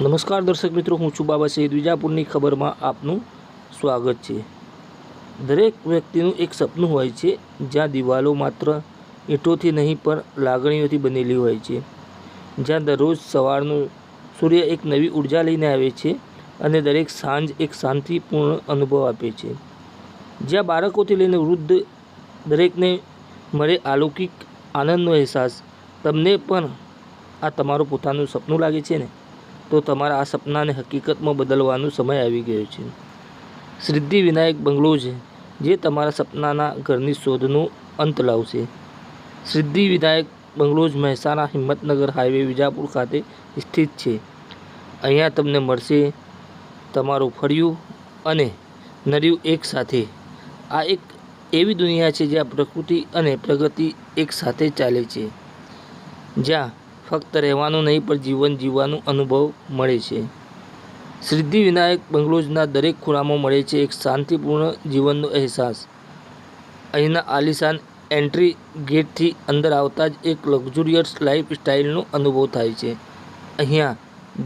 નમસ્કાર દર્શક મિત્રો, હું છું બાબા સઈદ વિજાપુરની ખબરમાં આપનું સ્વાગત છે. દરેક વ્યક્તિનું એક સપનું હોય છે, જ્યાં દિવાલો માત્ર ઈંટોથી નહીં, પણ લાગણીઓથી બનેલી હોય છે. જ્યાં દરરોજ સવારનું સૂર્ય એક નવી ઊર્જા લઈને આવે છે અને દરેક સાંજ એક શાંતિપૂર્ણ અનુભવ આપે છે. જ્યાં બાળકોથી લઈને વૃદ્ધ દરેકને મળે અલૌકિક આનંદનો અહેસાસ, તમને પણ આ તમારું પોતાનું સપનું લાગે છે ને? તો તમારા આ સપનાને હકીકતમાં બદલવાનો સમય આવી ગયો છે. સિદ્ધિ વિનાયક બંગલોઝ જે તમારા સપનાના ઘરની શોધનો અંત લાવશે. સિદ્ધિ વિનાયક બંગલોજ મહેસાણા હિંમતનગર હાઈવે વિજાપુર ખાતે સ્થિત છે. અહીંયા તમને મળશે તમારું ફળિયું અને નર્યું એક સાથે. આ એક એવી દુનિયા છે જ્યાં પ્રકૃતિ અને પ્રગતિ એકસાથે ચાલે છે. જ્યાં ફક્ત રહેવાનું નહીં, પણ જીવન જીવવાનું અનુભવ મળે છે. સિદ્ધિ વિનાયક બંગલોઝના દરેક ખૂણામાં મળે છે એક શાંતિપૂર્ણ જીવનનો અહેસાસ. અહીંના આલિશાન એન્ટ્રી ગેટથી અંદર આવતા જ એક લક્ઝુરિયસ લાઈફ સ્ટાઇલનો અનુભવ થાય છે. અહીંયા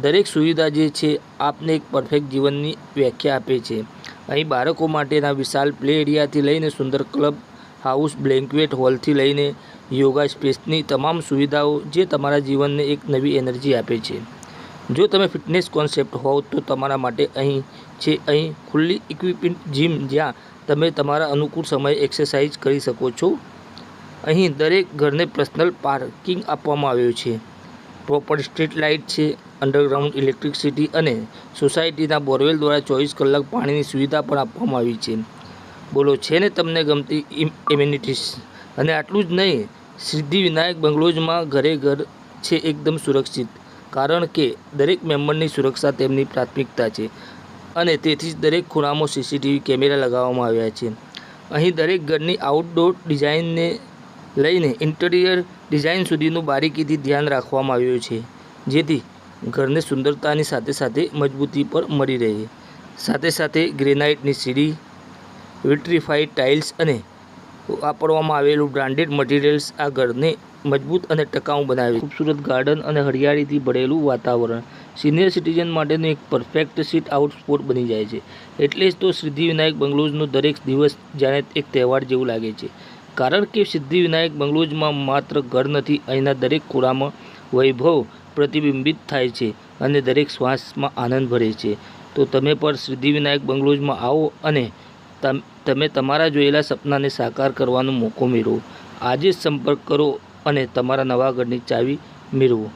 દરેક સુવિધા જે છે, આપને એક પરફેક્ટ જીવનની વ્યાખ્યા આપે છે. અહીં બાળકો માટેના વિશાળ પ્લે એરિયાથી લઈને સુંદર ક્લબ હાઉસ બ્લેન્ક્વેટ હોલથી લઈને યોગા સ્પેસની તમામ સુવિધાઓ જે તમારા જીવનને એક નવી એનર્જી આપે છે. જો તમે ફિટનેસ કોન્સેપ્ટ હોવ તો તમારા માટે અહીં છે અહીં ખુલ્લી ઇક્વિપમેન્ટ જીમ જ્યાં તમે તમારા અનુકૂળ સમયે એક્સરસાઇઝ કરી શકો છો. અહીં દરેક ઘરને પર્સનલ પાર્કિંગ આપવામાં આવ્યું છે. પ્રોપર સ્ટ્રીટ લાઇટ છે, અંડરગ્રાઉન્ડ ઇલેક્ટ્રિસિટી અને સોસાયટીના બોરવેલ દ્વારા ચોવીસ કલાક પાણીની સુવિધા પણ આપવામાં આવી છે. બોલો, છે ને તમને ગમતી ઇમ્યુનિટીસ અને આટલું જ નહીં, સિદ્ધિવિનાયક બંગલોઝમાં ઘરે ઘર છે એકદમ સુરક્ષિત. કારણ કે દરેક મેમ્બરની સુરક્ષા તેમની પ્રાથમિકતા છે અને તેથી જ દરેક ખૂણામાં સીસીટીવી કેમેરા લગાવવામાં આવ્યા છે. અહીં દરેક ઘરની આઉટડોર ડિઝાઇનને લઈને ઇન્ટિરિયર ડિઝાઇન સુધીનું બારીકીથી ધ્યાન રાખવામાં આવ્યું છે, જેથી ઘરને સુંદરતાની સાથે સાથે મજબૂતી પણ મળી રહે. સાથે સાથે ગ્રેનાઇટની સીડી વિટ્રીફાઈડ ટાઇલ્સ અને વાપરવામાં આવેલું બ્રાન્ડેડ મટીરિયલ્સ આ ઘરને મજબૂત અને ટકાઉ બનાવે ખૂબસૂરત ગાર્ડન અને હરિયાળીથી ભરેલું વાતાવરણ સિનિયર સિટીઝન માટેનું એક પરફેક્ટ સીટ આઉટ સ્પોટ બની જાય છે. એટલે જ તો સિદ્ધિવિનાયક બંગલોઝનો દરેક દિવસ જાણે એક તહેવાર જેવું લાગે છે. કારણ કે સિદ્ધિવિનાયક બંગલોઝમાં માત્ર ઘર નથી, અહીંના દરેક ખૂણામાં વૈભવ પ્રતિબિંબિત થાય છે અને દરેક શ્વાસમાં આનંદ ભરે છે. તો તમે પણ સિદ્ધિવિનાયક બંગલોઝમાં આવો અને તમે તમારા જોયેલા સપનાને સાકાર કરવાનો મોકો મેળવો. આજે જ સંપર્ક કરો અને તમારા નવા ઘરની ચાવી મેળવો.